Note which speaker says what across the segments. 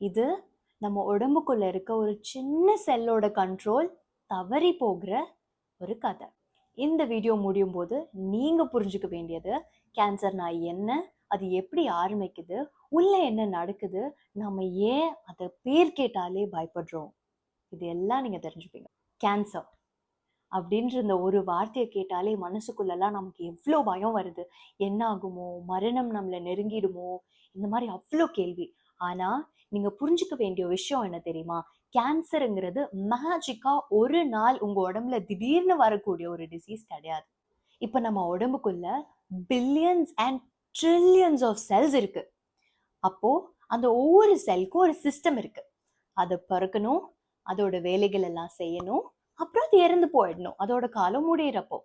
Speaker 1: இது நம்ம உடம்புக்குள்ள இருக்க ஒரு சின்ன செல்லோட கண்ட்ரோல் தவறி போகிற ஒரு கதை. இந்த வீடியோ முடியும் போது நீங்க புரிஞ்சுக்க வேண்டியது கேன்சர்னா என்ன அது எப்படி ஆரம்பிக்குது உள்ள என்ன நடக்குது நம்ம ஏன் அதை பேர் கேட்டாலே பயப்படுறோம். இது எல்லாம் நீங்க தெரிஞ்சுப்பீங்க. கேன்சர் அப்படின்ற இந்த ஒரு வார்த்தையை கேட்டாலே மனசுக்குள்ளெல்லாம் நமக்கு எவ்வளோ பயம் வருது. என்ன ஆகுமோ மரணம் நம்மளை நெருங்கிடுமோ இந்த மாதிரி அவ்வளோ கேள்வி. ஆனால் நீங்க புரிஞ்சுக்க வேண்டிய விஷயம் என்ன தெரியுமா? கேன்சருங்கிறது மேஜிக்கா ஒரு நாள் உங்க உடம்புல திடீர்னு வரக்கூடிய ஒரு டிசீஸ் கிடையாது. இப்ப நம்ம உடம்புக்குள்ள billions and trillions of cells இருக்கு. அப்போ அந்த ஒவ்வொரு செல்க்கும் ஒரு சிஸ்டம் இருக்கு. அதை பறக்கணும் அதோட வேலைகள் எல்லாம் செய்யணும் அப்புறம் அது இறந்து போயிடணும். அதோட காலம் முடியிறப்போ.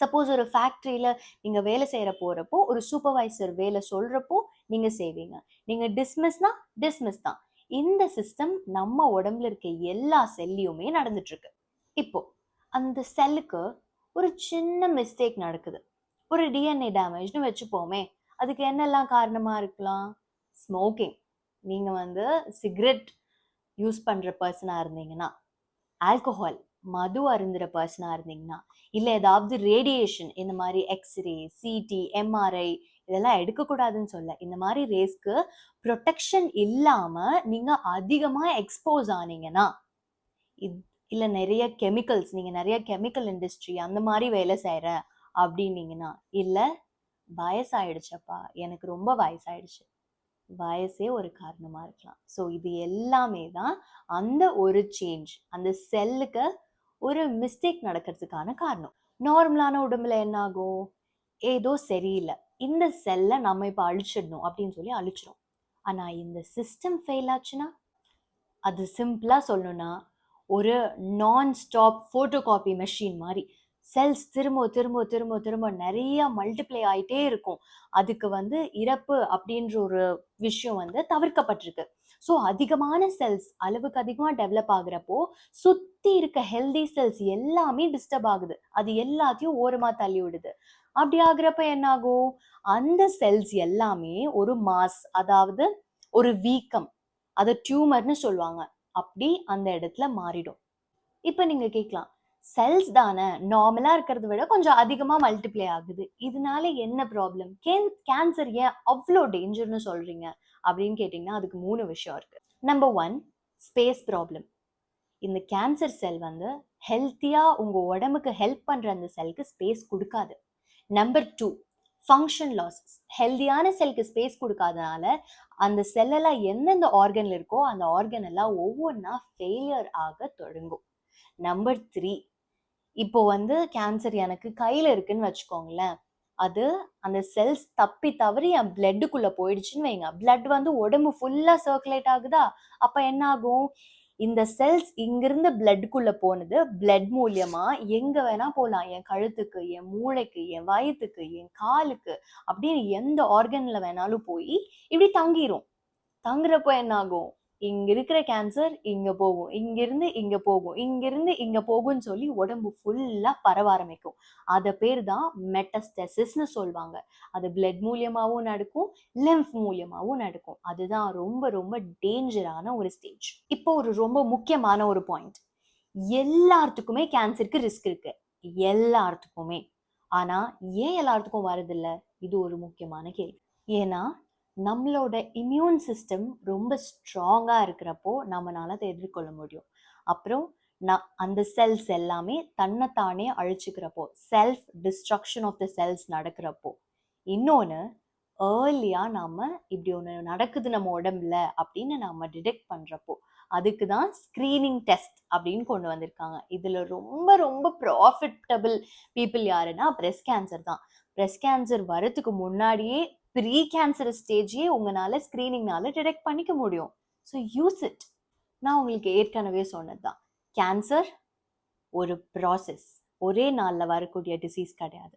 Speaker 1: சப்போஸ் ஒரு ஃபேக்ட்ரியில் நீங்கள் வேலை செய்கிற போகிறப்போ ஒரு சூப்பர்வைசர் வேலை சொல்கிறப்போ நீங்கள் செய்வீங்க. நீங்கள் டிஸ்மிஸ்னா டிஸ்மிஸ் தான். இந்த சிஸ்டம் நம்ம உடம்புல இருக்க எல்லா செல்லையுமே நடந்துட்டுருக்கு. இப்போ அந்த செல்லுக்கு ஒரு சின்ன மிஸ்டேக் நடக்குது. ஒரு டிஎன்ஏ டேமேஜ்னு வச்சுப்போமே அதுக்கு என்னெல்லாம் காரணமாக இருக்கலாம்? ஸ்மோக்கிங் நீங்கள் வந்து சிகரெட் யூஸ் பண்ணுற பர்சனாக இருந்தீங்கன்னா ஆல்கஹால் மது அருந்துற பர்சனா இருந்தீங்கன்னா இல்ல ஏதாவது ரேடியேஷன் இந்த மாதிரி எக்ஸ்ரே சிடி எம்ஆர்ஐ இதெல்லாம் எடுக்கக்கூடாதுன்னு சொல்ல. இந்த மாதிரி ரேஸ்க்கு ப்ரொடெக்ஷன் இல்லாம நீங்க அதிகமா எக்ஸ்போஸ் ஆனீங்கன்னா இத்- இல்ல நிறைய கெமிக்கல்ஸ் நீங்க நிறைய கெமிக்கல் இண்டஸ்ட்ரி அந்த மாதிரி வேலை செய்யற அப்படின்னீங்கன்னா இல்ல வயசாயிடுச்சப்பா. எனக்கு ரொம்ப வயசாயிடுச்சு. வயசே ஒரு காரணமா இருக்கலாம். ஸோ இது எல்லாமே தான் அந்த ஒரு சேஞ்ச் அந்த செல்லுக்கு ஒரு மிஸ்டேக் நடக்கிறதுக்கான காரணம். நார்மலான உடம்புல என்ன ஆகும் ஏதோ சரியில்லை. இந்த செல்லை நம்ம இப்போ அழிச்சிடணும் அப்படின்னு சொல்லி அழிச்சிடும் ஆனால் இந்த சிஸ்டம் ஃபெயில் ஆச்சுன்னா? அது சிம்பிளாக சொல்லணும்னா ஒரு non stop photocopy machine மாதிரி செல்ஸ் திரும்ப திரும்ப திரும்ப திரும்ப நிறைய மல்டிப்ளை ஆகிட்டே இருக்கும். அதுக்கு வந்து இறப்பு அப்படின்ற ஒரு விஷயம் வந்து தவிர்க்கப்பட்டிருக்கு. ஸோ அதிகமான செல்ஸ் அளவுக்கு அதிகமாக டெவலப் ஆகுறப்போ சுற்றி இருக்க ஹெல்தி செல்ஸ் எல்லாமே டிஸ்டர்ப் ஆகுது. அது எல்லாத்தையும் ஓரமாக தள்ளி விடுது. அப்படி ஆகுறப்ப என்ன ஆகும் அந்த செல்ஸ் எல்லாமே ஒரு மாஸ் அதாவது ஒரு வீக்கம் அதை டியூமர்னு சொல்லுவாங்க. அப்படி அந்த இடத்துல மாறிடும். இப்போ நீங்கள் கேட்கலாம். செல்ஸ் தானே நார்மலாக இருக்கிறத விட கொஞ்சம் அதிகமாக மல்டிப்ளை ஆகுது. இதனால என்ன ப்ராப்ளம் கேன் கேன்சர் ஏன் அவ்வளோ டேஞ்சர்னு சொல்கிறீங்க அப்படின்னு கேட்டிங்கன்னா அதுக்கு மூணு விஷயம் இருக்குது நம்பர் ஒன் ஸ்பேஸ் ப்ராப்ளம் இந்த கேன்சர் செல் வந்து ஹெல்த்தியாக உங்கள் உடம்புக்கு ஹெல்ப் பண்ணுற அந்த செல்க்கு ஸ்பேஸ் கொடுக்காது. நம்பர் டூ ஃபங்க்ஷன் லாஸ் ஹெல்தியான செல்க்கு ஸ்பேஸ் கொடுக்காதனால அந்த செல்லெல்லாம் எந்தெந்த ஆர்கனில் இருக்கோ அந்த ஆர்கன் எல்லாம் ஒவ்வொன்றா ஃபெயிலியர் ஆக தொடங்கும். நம்பர் த்ரீ இப்போ வந்து கேன்சர் எனக்கு கையில் இருக்குன்னு வச்சுக்கோங்களேன். அது அந்த செல்ஸ் தப்பி தவறி என் பிளட்டுக்குள்ள போயிடுச்சுன்னு வைங்க. பிளட் வந்து உடம்பு ஃபுல்லா சர்க்குலேட் ஆகுதா? அப்ப என்ன ஆகும் இந்த செல்ஸ் இங்கிருந்து பிளட்குள்ள போனது. பிளட் மூலியமா எங்க வேணா போகலாம் என் கழுத்துக்கு என் மூளைக்கு என் வயத்துக்கு என் காலுக்கு அப்படின்னு எந்த ஆர்கன்ல வேணாலும் போய் இப்படி தங்கிரும். தங்குறப்போ என்ன ஆகும் இங்க இருக்கிற கேன்சர் இங்க போகும் இங்கிருந்து இங்க போகும் இங்கிருந்து இங்க போகும்னு சொல்லி உடம்பு ஃபுல்லா பரவ ஆரம்பிக்கும். அத பேர் தான் மெட்டஸ்டெசிஸ்னு சொல்லுவாங்க. அது பிளட் மூலியமாவும் நடக்கும் லெம்ஃப் மூலியமாவும் நடக்கும். அதுதான் ரொம்ப ரொம்ப டேஞ்சரான ஒரு ஸ்டேஜ் இப்போ ஒரு ரொம்ப முக்கியமான ஒரு பாயிண்ட் எல்லாத்துக்குமே கேன்சருக்கு ரிஸ்க் இருக்கு. எல்லாத்துக்குமே. ஆனா ஏன் எல்லாத்துக்கும் வரதில்லை இது ஒரு முக்கியமான கேள்வி. ஏன்னா நம்மளோட இம்யூன் சிஸ்டம் ரொம்ப ஸ்ட்ராங்காக இருக்கிறப்போ நம்மளால் அதை எதிர்கொள்ள முடியும். அப்புறம் நான் அந்த செல்ஸ் எல்லாமே தன்னைத்தானே அழிச்சுக்கிறப்போ self destruction of the cells நடக்கிறப்போ இன்னொன்று ஏர்லியாக நாம் இப்படி ஒன்று நடக்குது நம்ம உடம்புல அப்படின்னு நாம் டிடெக்ட் பண்ணுறப்போ அதுக்கு தான் ஸ்க்ரீனிங் டெஸ்ட் அப்படின்னு கொண்டு வந்திருக்காங்க. இதில் ரொம்ப ரொம்ப ப்ராஃபிட்டபிள் பீப்புள் யாருன்னா ப்ரெஸ்ட் கேன்சர் தான். ப்ரெஸ்ட் கேன்சர் வரத்துக்கு முன்னாடியே ப்ரீ கேன்சர் ஸ்டேஜே உங்களால ஸ்க்ரீனிங்னால டிடெக்ட் பண்ணிக்க முடியும். ஸோ யூஸ் இட் நான் உங்களுக்கு ஏற்கனவே சொன்னது தான் கேன்சர் ஒரு ப்ராசஸ் ஒரே நாளில் வரக்கூடிய டிசீஸ் கிடையாது.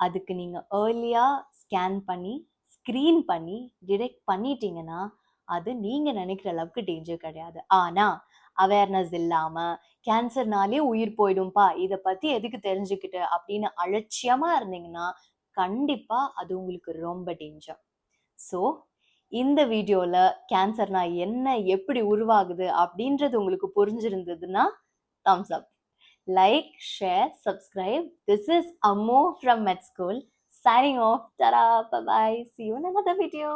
Speaker 1: அதுக்கு நீங்கள் ஏர்லியாக ஸ்கேன் பண்ணி ஸ்க்ரீன் பண்ணி டிடெக்ட் பண்ணிட்டீங்கன்னா அது நீங்கள் நினைக்கிற அளவுக்கு டேஞ்சர் கிடையாது. ஆனால் அவேர்னஸ் இல்லாமல் கேன்சர்னாலே உயிர் போயிடும்பா இதை பற்றி எதுக்கு தெரிஞ்சுக்கிட்டு அப்படின்னு அலட்சியமாக இருந்தீங்கன்னா கண்டிப்பாக அது உங்களுக்கு ரொம்ப டேஞ்சர் ஸோ இந்த வீடியோவில் கேன்சர்னா என்ன எப்படி உருவாகுது அப்படின்றது உங்களுக்கு புரிஞ்சிருந்ததுன்னா thumbs up like share subscribe this is Amo from med school signing off Tara bye see you none video